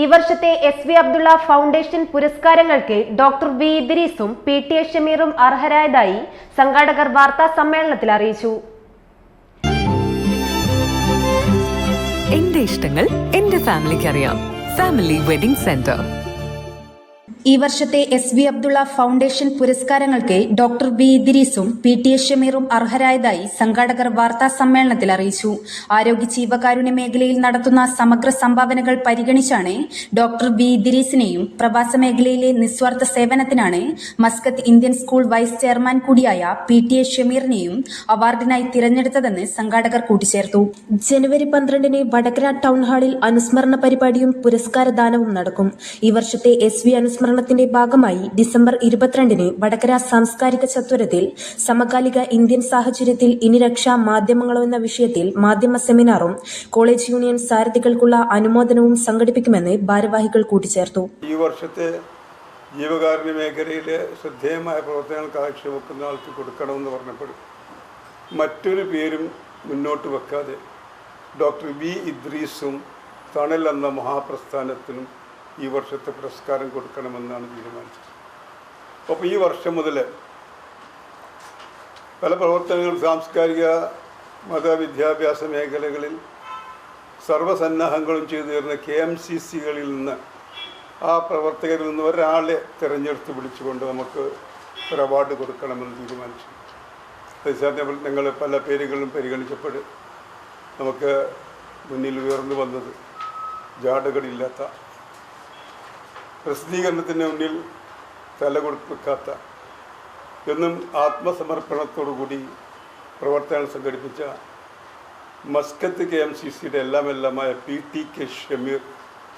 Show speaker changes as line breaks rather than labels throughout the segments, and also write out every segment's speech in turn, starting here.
ഈ വർഷത്തെ S V Abdulla foundation പുരസ്കാരങ്ങൾക്ക് ഡോക്ടർ വി ഇദ്രീസും പി ടി എ ഷമീറും അർഹരായതായി സംഘാടകർ വാർത്താ സമ്മേളനത്തിൽ അറിയിച്ചു.
എന്റെ ഇഷ്ടങ്ങൾ എന്റെ ഫാമിലിക്ക് അറിയാം ഫാമിലി വെഡിംഗ് സെന്റർ.
ഈ വർഷത്തെ എസ് വി അബ്ദുള്ള ഫൗണ്ടേഷൻ പുരസ്കാരങ്ങൾക്ക് ഡോക്ടർ ബി ഇദ്രീസും പി ടി എ ഷമീറും അർഹരായതായി സംഘാടകർ വാർത്താ സമ്മേളനത്തിൽ അറിയിച്ചു. ആരോഗ്യ ജീവകാരുണ്യ മേഖലയിൽ നടത്തുന്ന സമഗ്ര സംഭാവനകൾ പരിഗണിച്ചാണ് ഡോക്ടർ ബി ഇദ്രീസിനെയും പ്രവാസ മേഖലയിലെ നിസ്വാർത്ഥ സേവനത്തിനാണ് Muscat Indian school vice chairman കൂടിയായ പി ടി എ ഷമീറിനെയും അവാർഡിനായി തിരഞ്ഞെടുത്തതെന്ന് സംഘാടകർ കൂട്ടിച്ചേർത്തു. ജനുവരി പന്ത്രണ്ടിന് വടകര ടൗൺ ഹാളിൽ അനുസ്മരണ പരിപാടിയും പുരസ്കാരദാനവും നടക്കും. ഈ വർഷത്തെ എസ് വി അനുസ്മരണത്തിന്റെ ഭാഗമായി ഡിസംബർ ഇരുപത്തിരണ്ടിന് വടകര സാംസ്കാരിക ചത്വരത്തിൽ സമകാലിക ഇന്ത്യൻ സാഹചര്യത്തിൽ ഇനി രക്ഷാ മാധ്യമങ്ങളോ എന്ന വിഷയത്തിൽ മാധ്യമ സെമിനാറും കോളേജ് യൂണിയൻ സാരഥികൾക്കുള്ള അനുമോദനവും സംഘടിപ്പിക്കുമെന്ന് ഭാരവാഹികൾ കൂട്ടിച്ചേർത്തു.
ഈ വർഷത്തെ ജീവകാരുണ്യ മേഖലയിലെ ശ്രദ്ധേയമായ പ്രവർത്തനങ്ങൾ കാഴ്ചവെക്കുന്ന ആൾക്ക് കൊടുക്കണമെന്ന് പറഞ്ഞപ്പോൾ മറ്റൊരു പേരും മുന്നോട്ട് വെക്കാതെ ഡോക്ടർ വി ഇദ്രീസും തണൽ എന്ന മഹാപ്രസ്ഥാനത്തിനും ഈ വർഷത്തെ പുരസ്കാരം കൊടുക്കണമെന്നാണ് തീരുമാനിച്ചത്. അപ്പോൾ ഈ വർഷം മുതൽ പല പ്രവർത്തനങ്ങൾ സാംസ്കാരിക മതവിദ്യാഭ്യാസ മേഖലകളിൽ സർവസന്നാഹങ്ങളും ചെയ്തു തരുന്ന കെ എം സി സികളിൽ നിന്ന് ആ പ്രവർത്തകരിൽ നിന്ന് ഒരാളെ തിരഞ്ഞെടുത്ത് വിളിച്ചുകൊണ്ട് നമുക്ക് ഒരു അവാർഡ് കൊടുക്കണമെന്ന് തീരുമാനിച്ചു. അതേസമയം ഞങ്ങൾ പല പേരുകളും പരിഗണിച്ചപ്പോൾ നമുക്ക് മുന്നിൽ ഉയർന്നു വന്നത് ജാടകളില്ലാത്ത പ്രസിദ്ധീകരണത്തിന് മുന്നിൽ തല കൊടുക്കാത്ത എന്നും ആത്മസമർപ്പണത്തോടു കൂടി പ്രവർത്തനങ്ങൾ സംഘടിപ്പിച്ച മസ്കത്ത് കെ എം സി സിയുടെ എല്ലാം എല്ലാമായ പി ടി കെ ഷമീർ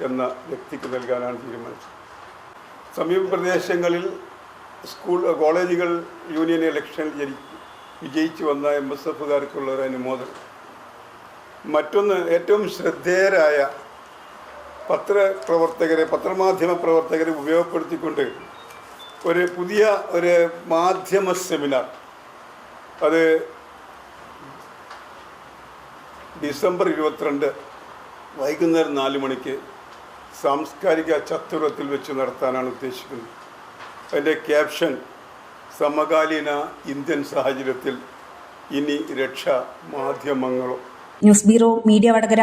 എന്ന വ്യക്തിക്ക് നൽകാനാണ് തീരുമാനിച്ചത്. സമീപ പ്രദേശങ്ങളിൽ സ്കൂൾ കോളേജുകൾ യൂണിയൻ ഇലക്ഷനിൽ ജനി- വിജയിച്ചു വന്ന എം എസ് എഫുകാർക്കുള്ള ഒരു അനുമോദനം. മറ്റൊന്ന് ഏറ്റവും ശ്രദ്ധേയരായ പത്രപ്രവർത്തകരെ പത്രമാധ്യമ പ്രവർത്തകരെ ഉപയോഗപ്പെടുത്തിക്കൊണ്ട് ഒരു പുതിയ ഒരു മാധ്യമ സെമിനാർ. അത് ഡിസംബർ ഇരുപത്തിരണ്ട് വൈകുന്നേരം നാല് മണിക്ക് സാംസ്കാരിക ചത്തുരത്തിൽ വെച്ച് നടത്താനാണ് ഉദ്ദേശിക്കുന്നത്. അതിന്റെ ക്യാപ്ഷൻ സമകാലീന ഇന്ത്യൻ സാഹചര്യത്തിൽ ഇനി രക്ഷ മാധ്യമങ്ങളോ.
News bureau media Vadakara.